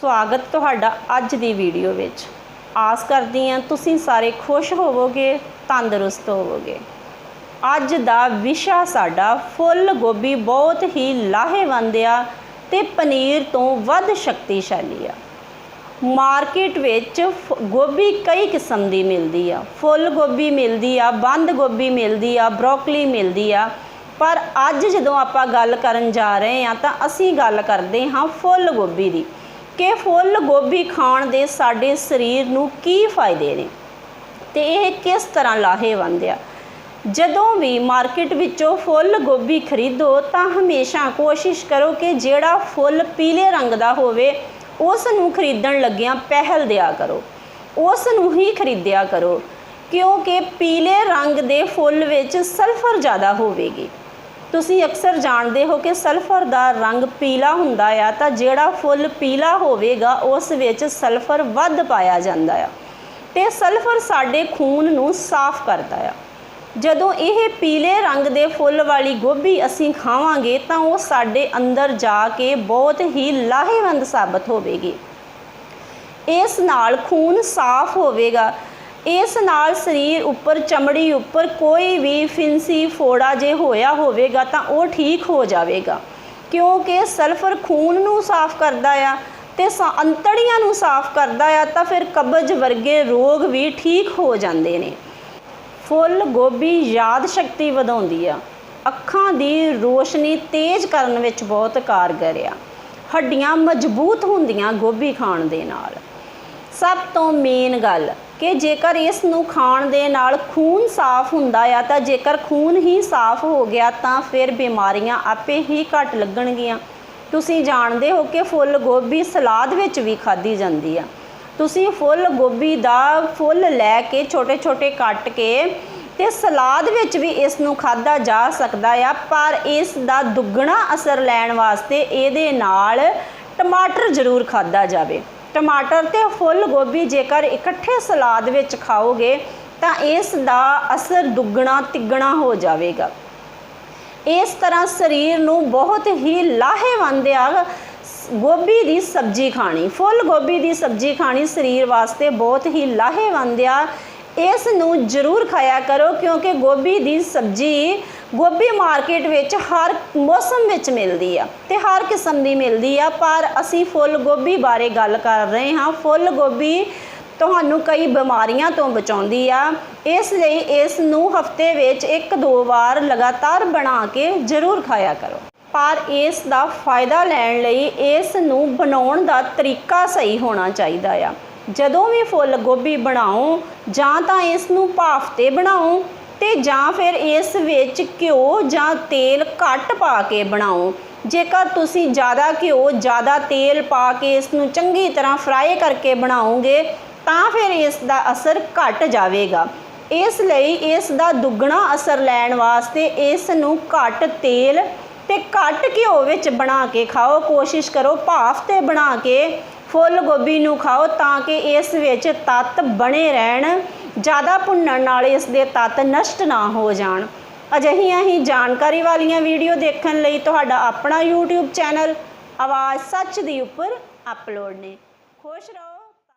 ਸਵਾਗਤ ਤੁਹਾਡਾ ਅੱਜ ਦੀ ਵੀਡੀਓ ਵਿੱਚ। ਆਸ ਕਰਦੀ ਹਾਂ ਤੁਸੀਂ ਸਾਰੇ ਖੁਸ਼ ਹੋਵੋਗੇ, ਤੰਦਰੁਸਤ ਹੋਵੋਗੇ। ਅੱਜ ਦਾ ਵਿਸ਼ਾ ਸਾਡਾ ਫੁੱਲ ਗੋਭੀ ਬਹੁਤ ਹੀ ਲਾਹੇਵੰਦ ਆ ਤੇ ਪਨੀਰ ਤੋਂ ਵੱਧ ਸ਼ਕਤੀਸ਼ਾਲੀ ਆ। ਮਾਰਕੀਟ ਵਿੱਚ ਫ- ਗੋਭੀ ਕਈ ਕਿਸਮ ਦੀ ਮਿਲਦੀ ਆ। ਫੁੱਲ ਗੋਭੀ ਮਿਲਦੀ ਆ, ਬੰਦ ਗੋਭੀ ਮਿਲਦੀ ਆ, ਬਰੋਕਲੀ ਮਿਲਦੀ ਆ। ਪਰ ਅੱਜ ਜਦੋਂ ਆਪਾਂ ਗੱਲ ਕਰਨ ਜਾ ਰਹੇ ਆ ਤਾਂ ਅਸੀਂ ਗੱਲ ਕਰਦੇ ਹਾਂ ਫੁੱਲ ਗੋਭੀ ਦੀ। ਕਿ ਫੁੱਲ ਗੋਭੀ ਖਾਣ ਦੇ ਸਾਡੇ ਸਰੀਰ ਨੂੰ ਕੀ ਫਾਇਦੇ ਨੇ? ਤੇ ਇਹ ਕਿਸ ਤਰ੍ਹਾਂ ਲਾਹੇਵੰਦ ਆ? ਜਦੋਂ ਵੀ ਮਾਰਕੀਟ ਵਿੱਚੋਂ ਫੁੱਲ ਗੋਭੀ ਖਰੀਦੋ, ਤਾਂ ਹਮੇਸ਼ਾ ਕੋਸ਼ਿਸ਼ ਕਰੋ ਕਿ ਜਿਹੜਾ ਫੁੱਲ ਪੀਲੇ ਰੰਗ ਦਾ ਹੋਵੇ ਉਸ ਨੂੰ ਖਰੀਦਣ ਲੱਗਿਆਂ ਪਹਿਲ ਦਿਆ ਕਰੋ। ਉਸ ਨੂੰ ਹੀ ਖਰੀਦਿਆ ਕਰੋ, ਕਿਉਂਕਿ ਪੀਲੇ ਰੰਗ ਦੇ ਫੁੱਲ ਵਿੱਚ ਸਲਫਰ ਜ਼ਿਆਦਾ ਹੋਵੇਗੀ। ਤੁਸੀਂ ਅਕਸਰ ਜਾਣਦੇ ਹੋ ਕਿ ਸਲਫਰ ਦਾ ਰੰਗ ਪੀਲਾ ਹੁੰਦਾ ਆ, ਤਾਂ ਜਿਹੜਾ ਫੁੱਲ ਪੀਲਾ ਹੋਵੇਗਾ, ਉਸ ਵਿੱਚ ਸਲਫਰ ਵੱਧ ਪਾਇਆ ਜਾਂਦਾ ਆ। ਤੇ ਸਲਫਰ ਸਾਡੇ ਖੂਨ ਨੂੰ ਸਾਫ਼ ਕਰਦਾ ਆ। ਜਦੋਂ ਇਹ ਪੀਲੇ ਰੰਗ ਦੇ ਫੁੱਲ ਵਾਲੀ ਗੋਭੀ ਅਸੀਂ ਖਾਵਾਂਗੇ, ਤਾਂ ਉਹ ਸਾਡੇ ਅੰਦਰ ਜਾ ਕੇ ਬਹੁਤ ਹੀ ਲਾਹੇਵੰਦ ਸਾਬਤ ਹੋਵੇਗੀ। ਇਸ ਨਾਲ ਖੂਨ ਸਾਫ਼ ਹੋਵੇਗਾ ਇਸ ਨਾਲ ਸਰੀਰ ਉੱਪਰ, ਚਮੜੀ ਉੱਪਰ ਕੋਈ ਵੀ ਫਿੰਸੀ ਫੋੜਾ ਜੇ ਹੋਇਆ ਹੋਵੇਗਾ ਤਾਂ ਉਹ ਠੀਕ ਹੋ ਜਾਵੇਗਾ। ਕਿਉਂਕਿ ਸਲਫਰ ਖੂਨ ਨੂੰ ਸਾਫ਼ ਕਰਦਾ ਆ ਤੇ ਸ- ਅੰਤੜੀਆਂ ਨੂੰ ਸਾਫ਼ ਕਰਦਾ ਆ ਤਾਂ ਫਿਰ ਕਬਜ਼ ਵਰਗੇ ਰੋਗ ਵੀ ਠੀਕ ਹੋ ਜਾਂਦੇ ਨੇ। ਫੁੱਲ ਗੋਭੀ ਯਾਦ ਸ਼ਕਤੀ ਵਧਾਉਂਦੀ ਆ। ਅੱਖਾਂ ਦੀ ਰੋਸ਼ਨੀ ਤੇਜ਼ ਕਰਨ ਵਿੱਚ ਬਹੁਤ ਕਾਰਗਰ ਆ। ਹੱਡੀਆਂ ਮਜ਼ਬੂਤ ਹੁੰਦੀਆਂ ਗੋਭੀ ਖਾਣ ਦੇ ਨਾਲ। ਸਭ ਤੋਂ ਮੇਨ ਗੱਲ ਕਿ ਜੇਕਰ ਇਸ ਨੂੰ ਖਾਣ ਦੇ ਨਾਲ ਖੂਨ ਸਾਫ਼ ਹੁੰਦਾ ਆ ਤਾਂ ਜੇਕਰ ਖੂਨ ਹੀ ਸਾਫ਼ ਹੋ ਗਿਆ ਤਾਂ ਫਿਰ ਬਿਮਾਰੀਆਂ ਆਪੇ ਹੀ ਘਟ ਲੱਗਣਗੀਆਂ। ਤੁਸੀਂ ਜਾਣਦੇ ਹੋ ਕਿ ਫੁੱਲ ਗੋਭੀ ਸਲਾਦ ਵਿੱਚ ਵੀ ਖਾਧੀ ਜਾਂਦੀ ਆ। ਤੁਸੀਂ ਫੁੱਲ ਗੋਭੀ ਦਾ ਫੁੱਲ ਲੈ ਕੇ ਛੋਟੇ ਛੋਟੇ ਕੱਟ ਕੇ ਤੇ ਸਲਾਦ ਵਿੱਚ ਵੀ ਇਸ ਨੂੰ ਖਾਧਾ ਜਾ ਸਕਦਾ ਆ, ਪਰ ਇਸ ਦਾ ਦੁੱਗਣਾ ਅਸਰ ਲੈਣ ਵਾਸਤੇ ਇਹਦੇ ਨਾਲ ਟਮਾਟਰ ਜ਼ਰੂਰ ਖਾਧਾ ਜਾਵੇ। ਟਮਾਟਰ ਤੇ ਫੁੱਲ ਗੋਭੀ ਜੇਕਰ ਇਕੱਠੇ ਸਲਾਦ ਵਿੱਚ ਖਾਓਗੇ, ਤਾਂ ਇਸ ਦਾ ਅਸਰ ਦੁੱਗਣਾ ਤਿੱਗਣਾ ਹੋ ਜਾਵੇਗਾ। ਇਸ ਤਰ੍ਹਾਂ ਸਰੀਰ ਨੂੰ ਬਹੁਤ ਹੀ ਲਾਹੇਵੰਦ ਆ ਗੋਭੀ ਦੀ ਸਬਜ਼ੀ ਖਾਣੀ, ਫੁੱਲ ਗੋਭੀ ਦੀ ਸਬਜ਼ੀ ਖਾਣੀ ਸਰੀਰ ਵਾਸਤੇ ਬਹੁਤ ਹੀ ਲਾਹੇਵੰਦ ਆ। ਇਸ ਨੂੰ ਜ਼ਰੂਰ ਖਾਇਆ ਕਰੋ ਕਿਉਂਕਿ ਗੋਭੀ ਦੀ ਸਬਜ਼ੀ ਗੋਭੀ ਮਾਰਕੀਟ ਵਿੱਚ ਹਰ ਮੌਸਮ ਵਿੱਚ ਮਿਲਦੀ ਆ ਤੇ ਹਰ ਕਿਸਮ ਦੀ ਮਿਲਦੀ ਆ, ਪਰ ਅਸੀਂ ਫੁੱਲ ਗੋਭੀ ਬਾਰੇ ਗੱਲ ਕਰ ਰਹੇ ਹਾਂ। ਫੁੱਲ ਗੋਭੀ ਤੁਹਾਨੂੰ ਕਈ ਬਿਮਾਰੀਆਂ ਤੋਂ ਬਚਾਉਂਦੀ ਆ। ਇਸ ਲਈ ਇਸ ਨੂੰ ਹਫ਼ਤੇ ਵਿੱਚ ਇੱਕ ਦੋ ਵਾਰ ਲਗਾਤਾਰ ਬਣਾ ਕੇ ਜ਼ਰੂਰ ਖਾਇਆ ਕਰੋ। ਪਰ ਇਸ ਦਾ ਫਾਇਦਾ ਲੈਣ ਲਈ ਇਸ ਨੂੰ ਬਣਾਉਣ ਦਾ ਤਰੀਕਾ ਸਹੀ ਹੋਣਾ ਚਾਹੀਦਾ ਆ। ਜਦੋਂ ਵੀ ਫੁੱਲ ਗੋਭੀ ਬਣਾਓ ਜਾਂ ਤਾਂ ਇਸ ਨੂੰ ਭਾਫ ਤੇ ਬਣਾਓ ਤੇ ਜਾਂ ਫਿਰ ਇਸ ਵਿੱਚ ਘਿਓ ਜਾਂ ਤੇਲ ਘੱਟ ਪਾ ਕੇ ਬਣਾਓ। ਜੇਕਰ ਤੁਸੀਂ ਜ਼ਿਆਦਾ ਘਿਓ, ਜ਼ਿਆਦਾ ਤੇਲ ਪਾ ਕੇ ਇਸ ਨੂੰ ਚੰਗੀ ਤਰ੍ਹਾਂ ਫਰਾਈ ਕਰਕੇ ਬਣਾਓਗੇ, ਤਾਂ ਫਿਰ ਇਸ ਦਾ ਅਸਰ ਘਟ ਜਾਵੇਗਾ। ਇਸ ਲਈ ਇਸ ਦਾ ਦੁੱਗਣਾ ਅਸਰ ਲੈਣ ਵਾਸਤੇ ਇਸ ਨੂੰ ਘੱਟ ਤੇਲ ਤੇ ਘੱਟ ਘਿਓ ਵਿੱਚ ਬਣਾ ਕੇ ਖਾਓ। ਕੋਸ਼ਿਸ਼ ਕਰੋ ਭਾਫ ਤੇ ਬਣਾ ਕੇ ਫੁੱਲ ਗੋਭੀ ਨੂੰ ਖਾਓ ਤਾਂ ਕਿ ਇਸ ਵਿੱਚ ਤੱਤ ਬਣੇ ਰਹਿਣ। ਜ਼ਿਆਦਾ ਭੁੰਨਣ ਨਾਲ ਇਸ ਦੇ ਤੱਤ ਨਸ਼ਟ ਨਾ ਹੋ ਜਾਣ। ਅਜਿਹੀਆਂ ਹੀ ਜਾਣਕਾਰੀ ਵਾਲੀਆਂ ਵੀਡੀਓ ਦੇਖਣ ਲਈ ਤੁਹਾਡਾ ਆਪਣਾ YouTube ਚੈਨਲ ਆਵਾਜ਼ ਸੱਚ ਦੀ ਉੱਪਰ ਅਪਲੋਡ ਨੇ। ਖੁਸ਼ ਰਹੋ।